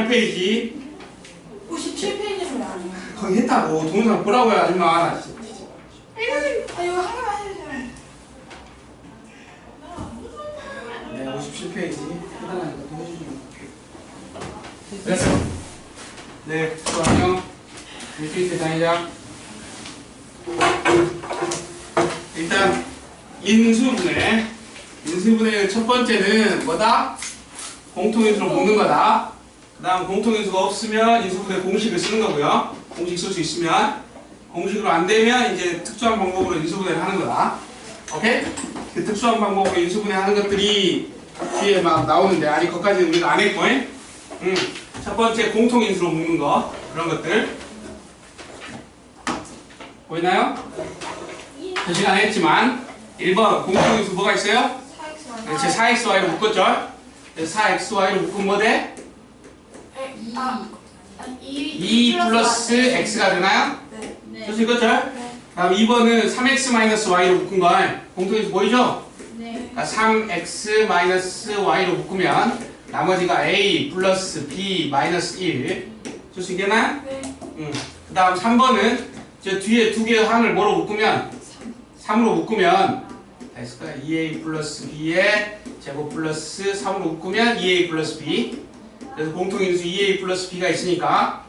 8페이지 57페이지로 아니에요. 거기 했다고 동영상 보라고요 아줌마 나 진짜. 아 이거 한 개만 해주세요. 네 57페이지 해달라니까 또 해주시면 됐어 네 수고 안녕 일주일 다니자 일단 인수분해 인수분해의 첫 번째는 뭐다? 공통인수로 묶는 거다 그 다음 공통인수가 없으면 인수분해 공식을 쓰는 거고요. 공식 쓸 수 있으면 공식으로 안 되면 이제 특수한 방법으로 인수분해를 하는 거다. 오케이? 그 특수한 방법으로 인수분해 하는 것들이 뒤에 막 나오는데 아직 거기까지는 우리가 안 했고. 음, 첫 번째 공통인수로 묶는 거. 그런 것들. 보이나요? 그 시간에 했지만. 1번 공통인수 뭐가 있어요? 4x 그렇지 4xy로 묶었죠? 그래서 4xy로 묶으면 뭐 돼? 아, 2 플러스 x가 되나요? 네. 네. 그렇죠? 네. 다음 2번은 3x 마이너스 y로 묶은 거 공통인수 보이죠? 네. 그러니까 3x 마이너스 y로 묶으면 나머지가 a 플러스 b 마이너스 1쓸수 있겠나요? 네. 음. 그 다음 3번은 저 뒤에 두 개의 항을 뭐로 묶으면 3 으로 묶으면 됐을까요? 2a 플러스 b의 제곱 플러스 3으로 묶으면 2a 플러스 b 그래서 공통인수 2a 플러스 b가 있으니까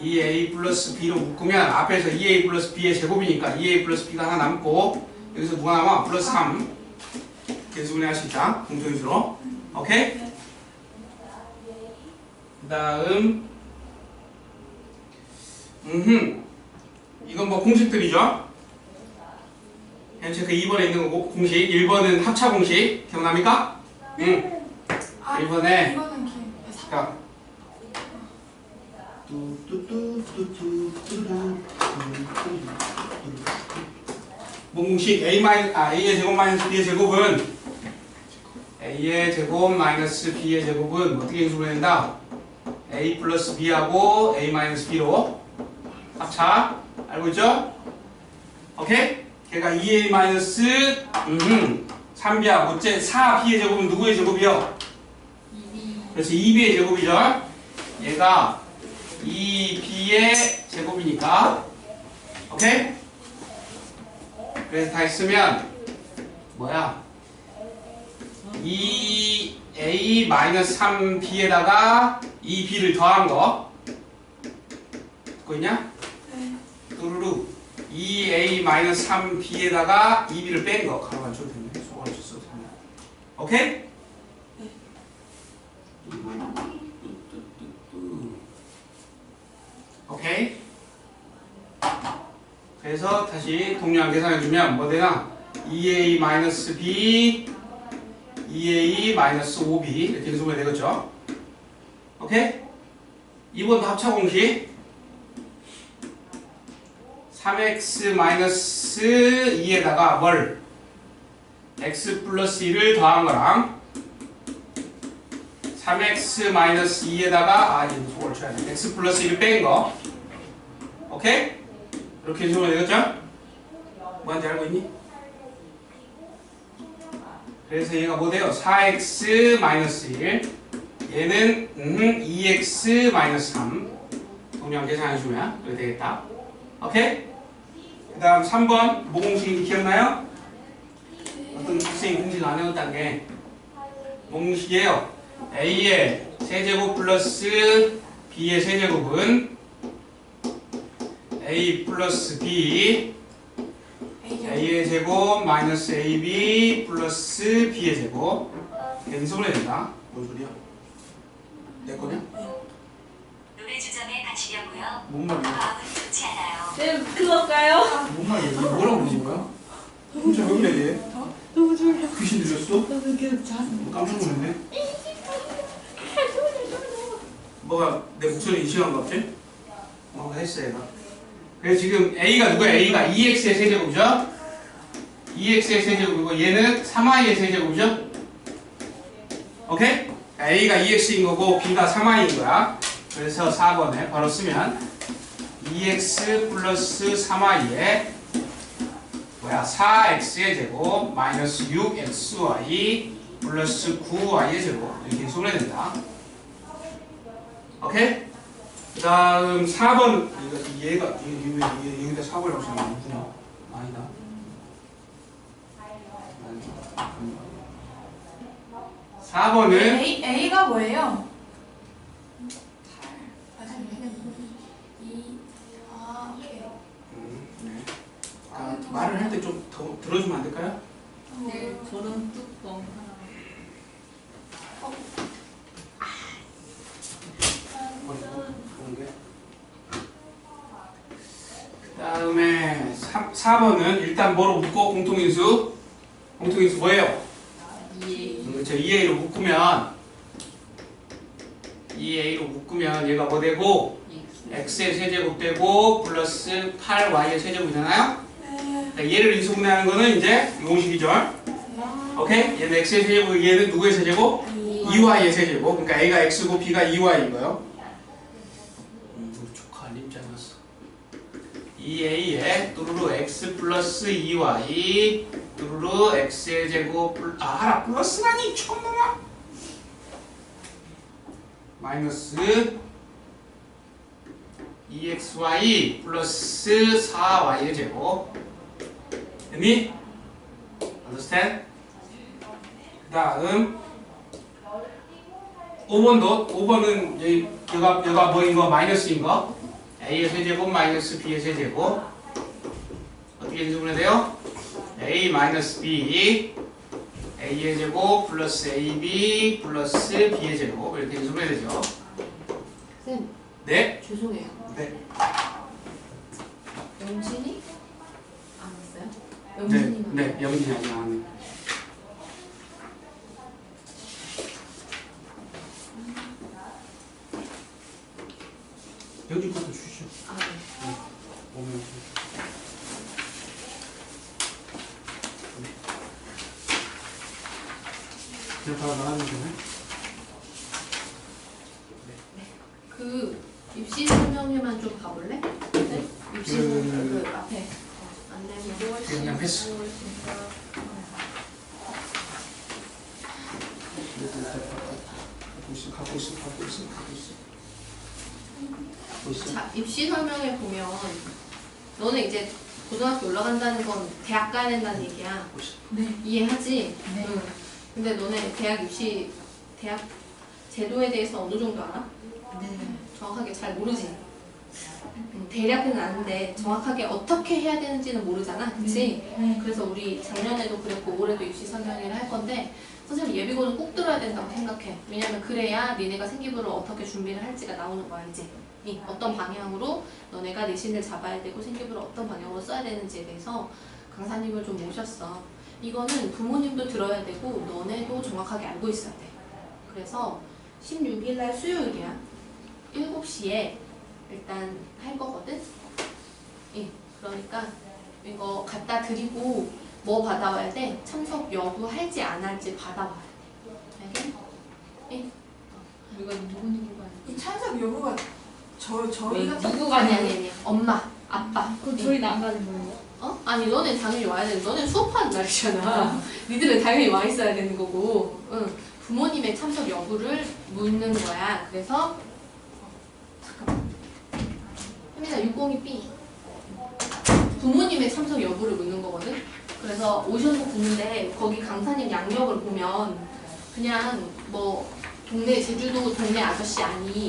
2a 플러스 b로 묶으면 앞에서 2a 플러스 b의 제곱이니까 2a 플러스 b가 하나 남고 여기서 누가 남아? 플러스 3 계수분해 할 수 있다. 공통인수로. 오케이? 그 다음 음흠. 이건 뭐 공식들이죠? 그냥 체크 2번에 있는 거고 공식. 1번은 합차 공식. 기억납니까? 응. 아, 이번에 자 공식 a 마이 아 a의 제곱 마이너스 b의 제곱은 a의 제곱 마이너스 b의 제곱은 어떻게 인수를 한다? a 플러스 b하고 a 마이너스 b로 합차 알고 있죠? 오케이? 걔가 2a 마이너스 음 3b야 어째 4b의 제곱은 누구의 제곱이요? 그래서 2b의 제곱이죠. 얘가 2b의 제곱이니까 오케이? 그래서 다 했으면 뭐야? 2a 마이너스 3b에다가 2b를 더한 거 듣고 있냐? 네. 뚜루루 2a 마이너스 3b에다가 2b를 뺀거 가로만 쳐도 되네 수고를 쳤어 오케이? 오케이? 그래서 다시 동량 계산해주면 뭐 되나? 2a 마이너스 b 2a 마이너스 5b 이렇게 인수분해 되겠죠? 오케이? 2번도 합차 공식 3x 마이너스 2에다가 뭘? x 플러스 1을 더한 거랑 3x 마이너스 2에다가 아 이거 소걸 쳐야 돼 x 플러스 1을 뺀 거 오케이? 이렇게 해주면 되겠죠? 뭔지 알고 있니? 그래서 얘가 뭐 돼요? 4x 마이너스 1 얘는 음, 2x 마이너스 3 동량 계산해주면 이렇게 되겠다 오케이? 그 다음 3번 뭐 공식인지 기억나요? 어떤 학생이 공식 안 해왔다는 게 공식이에요 a의 세제곱 플러스 b의 세제곱은 a 플러스 b a의 제곱 마이너스 ab 플러스 b의 제곱 연습을 해야 된다 뭔 소리야? 내 거냐? 노래 주점에 가시려고요. 뭔 말이야? 마음은 좋지 않아요. 쌤 클럽 가요? 뭔 말이야? 뭐라고 그러는 거야? 진짜 왜 그래 얘? 너무 졸려. 귀신 들렸어? 나는 계속 자. 깜짝 놀랐네 뭐가 내 목소리 이상한 거 같지? 뭔가 했어 얘가 그래서 지금 A가 누구야? A가 2x의 세제곱이죠? 2x의 세제곱이고 얘는 3i의 세제곱이죠? 오케이? A가 2x인 거고 B가 3i인 거야 그래서 4번에 바로 쓰면 2x 플러스 3i에 뭐야 4x의 제곱 마이너스 6xy 플러스 9y의 제곱 이렇게 소문해 된다 오케이? 그 다음 4번 이거 얘가 얘- 얘- 얘- 얘기다 4번이라고 쓰는 거구나 아니다 아니다. 4번은 A A가 뭐예요? 이 아. 음, 네. 아, 말을 할 때 좀 더 들어주면 안 될까요? 네, 저런 뚜껑 하나. 그 다음에 4번은 일단 뭐로 묶고 공통인수 공통인수 뭐예요? 이 그렇죠 2a로 묶으면 2a로 묶으면 얘가 뭐 되고 x의 세제곱 되고 플러스 8y의 세제곱이잖아요 네. 자, 얘를 인수분해하는 거는 이제 이 공식이죠 오케이? 얘는 x의 세제곱 얘는 누구의 세제곱? 2y의 세제곱 그러니까 a가 x고 b가 2y이고요 음, 우리 조카 알림지 않았어 2a에 뚜루루 x 플러스 2y 뚜루루 x의 제곱 플- 아 하나 플러스라니 촌놈아 마이너스 2xy 플러스 4y의 제곱 됐니? understand? 그 다음 5번도 5번은 여기 여가 여가 뭐인 거 마이너스인 거 a의 세제곱 마이너스 b의 세제곱 어떻게 인수분해 돼요? a 마이너스 b a의 제곱 플러스 ab 플러스 b의 제곱 이렇게 인수분해 되죠. 쌤, 네. 죄송해요. 네. 영진이? 안 왔어요? 네. 영진이만. 네. 영진이 아직 안 왔네. 것도 주시죠. 아, 네. 오면. 그냥 바로 나가면 되네. 그 입시 설명회만 좀 가볼래? 네? 입시 그- 설명 그 앞에 안내면 그냥 패스. 갖고 있어, 갖고 있어, 갖고 있어. 갖고 있어. 자, 입시 설명회 보면 너는 이제 고등학교 올라간다는 건 대학 가야 된다는 얘기야. 갖고 있어. 네. 이해하지? 네. 응. 근데 너네 대학 입시 대학 제도에 대해서 어느 정도 알아? 네. 정확하게 잘 모르지. 음, 대략은 아는데 정확하게 어떻게 해야 되는지는 모르잖아, 그치? 네. 그래서 우리 작년에도 그랬고 올해도 입시 설명회를 할 건데 선생님 예비고는 꼭 들어야 된다고 생각해. 왜냐면 그래야 니네가 생기부를 어떻게 준비를 할지가 나오는 거야, 이제. 이 어떤 방향으로 너네가 내신을 잡아야 되고 생기부를 어떤 방향으로 써야 되는지에 대해서 강사님을 좀 모셨어. 이거는 부모님도 들어야 되고 너네도 정확하게 알고 있어야 돼. 그래서 16일 날 수요일이야. 7시에 일단 할 거거든. 예. 그러니까 이거 갖다 드리고 뭐 받아와야 돼? 참석 여부 할지 안 할지 받아와야 돼. 알겠? 누가 누구 누구가 이 찬석 여부가 저 저희가 누구가 아니 아니 아니. 엄마, 아빠. 그럼 예. 저희는 안 가는 거예요? 어? 아니 너네 당연히 와야 돼. 너네 수업하는 날이잖아. 니들은 당연히 와 있어야 되는 거고. 응. 부모님의 참석 여부를 묻는 거야. 그래서 잠깐만. 혜민아 602B. 부모님의 참석 여부를 묻는 거거든. 그래서 오셔서 듣는데 거기 강사님 양력을 보면 그냥 뭐 동네 제주도 동네 아저씨 아니